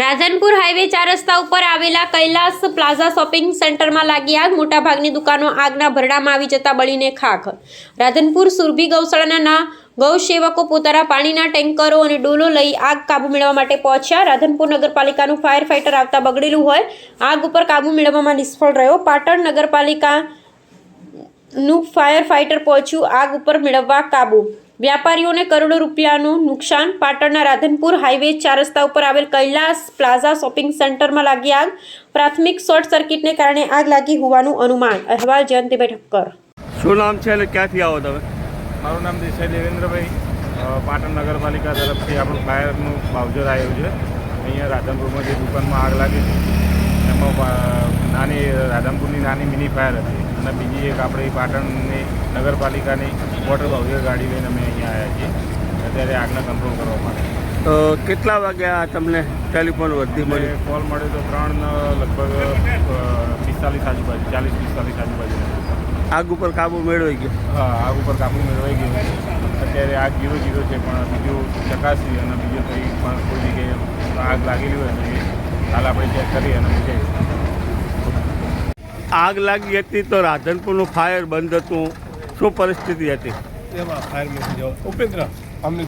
Radhanpur highway ચાર રસ્તા ઉપર આવેલા કૈલાસ પ્લાઝા શોપિંગ સેન્ટરમાં લાગી આગ. મોટાભાગની દુકાનો આગના ભરડામાં આવી જતા બળીને ખાખ. રાધનપુર સુરભી ગૌશાળાના ગૌસેવકો પોતાના પાણીના ટેન્કરો અને ડોલો લઈ આગ કાબુ મેળવવા માટે પહોંચ્યા. રાધનપુર નગરપાલિકાનું ફાયર ફાઇટર આવતા બગડેલું હોય. આગ ઉપર કાબુ મેળવવામાં નિષ્ફળ રહ્યો. પાટણ નગરપાલિકા નું ફાયર ફાઇટર પહોંચ્યું. આગ ઉપર મેળવવા કાબુ વ્યાપારીઓને કરોડો રૂપિયાનું નુકસાન. પાટણના રાધનપુર હાઈવે ચાર રસ્તા ઉપર આવેલ કૈલાસ પ્લાઝા શોપિંગ સેન્ટરમાં લાગી આગ. પ્રાથમિક શોર્ટ સર્કિટને કારણે આગ લાગી હોવાનું અનુમાન. અહેવાલ જયંતિભાઈ ઠક્કર. શું નામ છે અને ક્યાંથી આવો તમે? મારું નામ દેસાઈ દેવેન્દ્રભાઈ. પાટણ નગરપાલિકા તરફથી આપણું ફાયરનું બાવજર આવ્યું છે. અહીંયા રાધનપુરમાં જે દુકાનમાં આગ લાગી હતી. એમાં નાની રાધનપુરની નાની મિની ફાયર હતી. અને બીજી એક આપણી પાટણની નગરપાલિકાની વોટર બાઉચર ગાડી લઈને અમે અહીંયા આવ્યા છીએ. અત્યારે આગને કંટ્રોલ કરવા માટે. કેટલા વાગ્યા તમને ટેલિફોન વર્ધી મળી? કોલ મળ્યો તો ત્રણ લગભગ પિસ્તાલીસ આજુબાજુ ચાલીસ પિસ્તાલીસ આજુબાજુ. આગ ઉપર કાબુ મેળવાઈ ગયો? હા આગ ઉપર કાબુ મેળવાઈ ગયો. છે અત્યારે આગ જીરો જીરો છે પણ બીજું ચકાસી અને બીજું કંઈ પણ કોઈ જગ્યાએ આગ લાગેલી હોય તો એ આપણે ચેક કરી અને મૂકી આગ લાગી હતી તો રાધનપુરનું ફાયર બંધ હતું. શું પરિસ્થિતિ હતી? ફાયર ઉપેન્દ્ર અમને